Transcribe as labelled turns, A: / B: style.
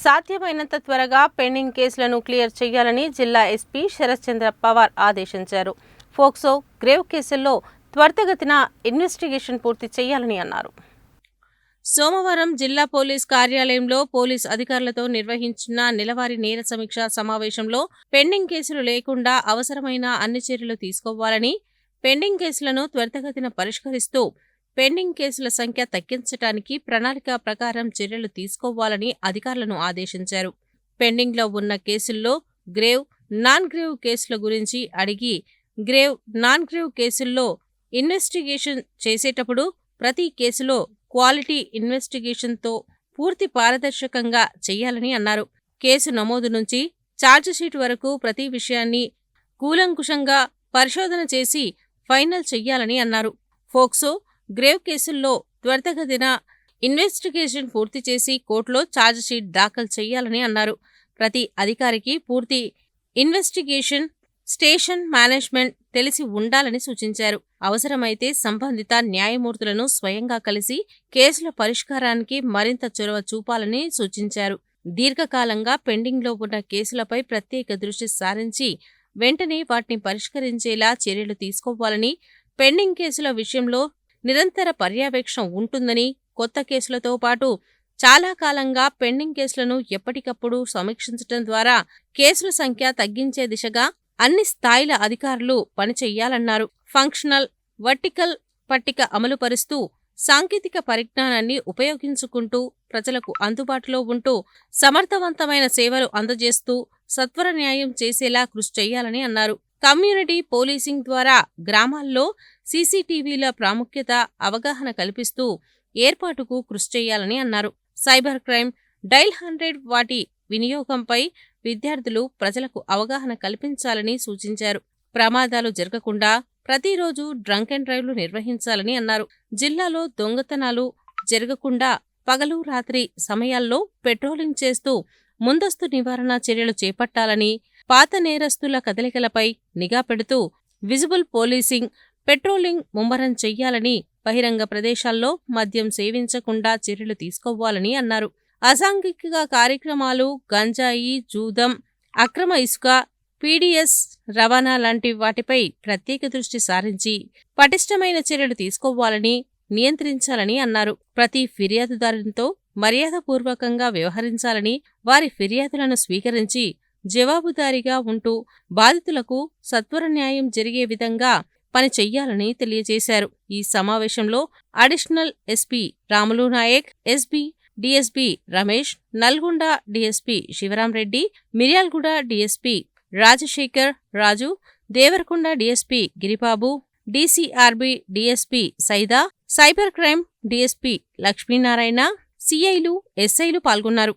A: సాధ్యమైనంత త్వరగా పెండింగ్ కేసులను క్లియర్ చేయాలని జిల్లా ఎస్పీ శరత్చంద్ర పవార్ ఆదేశించారు. ఫోక్సో గ్రేవ్ కేసుల్లో త్వరితగతిన ఇన్వెస్టిగేషన్ పూర్తి చేయాలని అన్నారు. సోమవారం జిల్లా పోలీస్ కార్యాలయంలో పోలీస్ అధికారులతో నిర్వహించిన నెలవారీ నేర సమీక్ష సమావేశంలో పెండింగ్ కేసులు లేకుండా అవసరమైన అన్ని చర్యలు తీసుకోవాలని పెండింగ్ కేసులను త్వరితగతిన పరిష్కరిస్తూ పెండింగ్ కేసుల సంఖ్య తగ్గించడానికి ప్రణాళిక ప్రకారం చర్యలు తీసుకోవాలని అధికారులను ఆదేశించారు. పెండింగ్లో ఉన్న కేసుల్లో గ్రేవ్ నాన్ గ్రేవ్ కేసుల గురించి అడిగి గ్రేవ్ నాన్ గ్రేవ్ కేసుల్లో ఇన్వెస్టిగేషన్ చేసేటప్పుడు ప్రతి కేసులో క్వాలిటీ ఇన్వెస్టిగేషన్తో పూర్తి పారదర్శకంగా చేయాలని అన్నారు. కేసు నమోదు నుంచి ఛార్జిషీట్ వరకు ప్రతి విషయాన్ని కూలంకుషంగా పరిశోధన చేసి ఫైనల్ చెయ్యాలని అన్నారు. ఫోక్సో గ్రేవ్ కేసుల్లో త్వరితగతిన ఇన్వెస్టిగేషన్ పూర్తి చేసి కోర్టులో ఛార్జ్షీట్ దాఖలు చేయాలని అన్నారు. ప్రతి అధికారికి పూర్తి ఇన్వెస్టిగేషన్ స్టేషన్ మేనేజ్మెంట్ తెలిసి ఉండాలని సూచించారు. అవసరమైతే సంబంధిత న్యాయమూర్తులను స్వయంగా కలిసి కేసుల పరిష్కారానికి మరింత చొరవ చూపాలని సూచించారు. దీర్ఘకాలంగా పెండింగ్లో ఉన్న కేసులపై ప్రత్యేక దృష్టి సారించి వెంటనే వాటిని పరిష్కరించేలా చర్యలు తీసుకోవాలని పెండింగ్ కేసుల విషయంలో నిరంతర పర్యవేక్షణ ఉంటుందని కొత్త కేసులతో పాటు చాలా కాలంగా పెండింగ్ కేసులను ఎప్పటికప్పుడు సమీక్షించడం ద్వారా కేసుల సంఖ్య తగ్గించే దిశగా అన్ని స్థాయిల అధికారులు పనిచేయాలన్నారు ఫంక్షనల్ వర్టికల్ పట్టిక అమలుపరుస్తూ సాంకేతిక పరిజ్ఞానాన్ని ఉపయోగించుకుంటూ ప్రజలకు అందుబాటులో ఉంటూ సమర్థవంతమైన సేవలు అందజేస్తూ సత్వర న్యాయం చేసేలా కృషి చేయాలని అన్నారు. కమ్యూనిటీ పోలీసింగ్ ద్వారా గ్రామాల్లో సీసీటీవీల ప్రాముఖ్యత అవగాహన కల్పిస్తూ ఏర్పాటుకు కృషి చేయాలని అన్నారు. సైబర్ క్రైమ్ డైల్ హండ్రెడ్ వాటి వినియోగంపై విద్యార్థులు ప్రజలకు అవగాహన కల్పించాలని సూచించారు. ప్రమాదాలు జరగకుండా ప్రతిరోజు డ్రంక్ అండ్ డ్రైవ్లు నిర్వహించాలని అన్నారు. జిల్లాలో దొంగతనాలు జరగకుండా పగలు రాత్రి సమయాల్లో పెట్రోలింగ్ చేస్తూ ముందస్తు నివారణ చర్యలు చేపట్టాలని పాత నేరస్తుల కదలికలపై నిఘా పెడుతూ విజిబుల్ పోలీసింగ్ పెట్రోలింగ్ ముమ్మరం చెయ్యాలని బహిరంగ ప్రదేశాల్లో మద్యం సేవించకుండా చర్యలు తీసుకోవాలని అన్నారు. అసాంఘిక కార్యక్రమాలు గంజాయి జూదం అక్రమ ఇసుక పీడీఎస్ రవాణా లాంటి వాటిపై ప్రత్యేక దృష్టి సారించి పటిష్టమైన చర్యలు తీసుకోవాలని నియంత్రించాలని అన్నారు. ప్రతి ఫిర్యాదుదారునితో మర్యాదపూర్వకంగా వ్యవహరించాలని వారి ఫిర్యాదులను స్వీకరించి జవాబుదారీగా ఉంటూ బాధితులకు సత్వర న్యాయం జరిగే విధంగా పని చెయ్యాలని తెలియజేశారు. ఈ సమావేశంలో additional SP Ramulu Naik SB DSP Ramesh Nalgonda DSP Sivaramreddy Miryalaguda DSP Rajasekhar Raju Devarakonda DSP Giribabu DCRB DSP Saida cyber crime DSP Lakshminarayana సిఐలు ఎస్ఐలు పాల్గొన్నారు.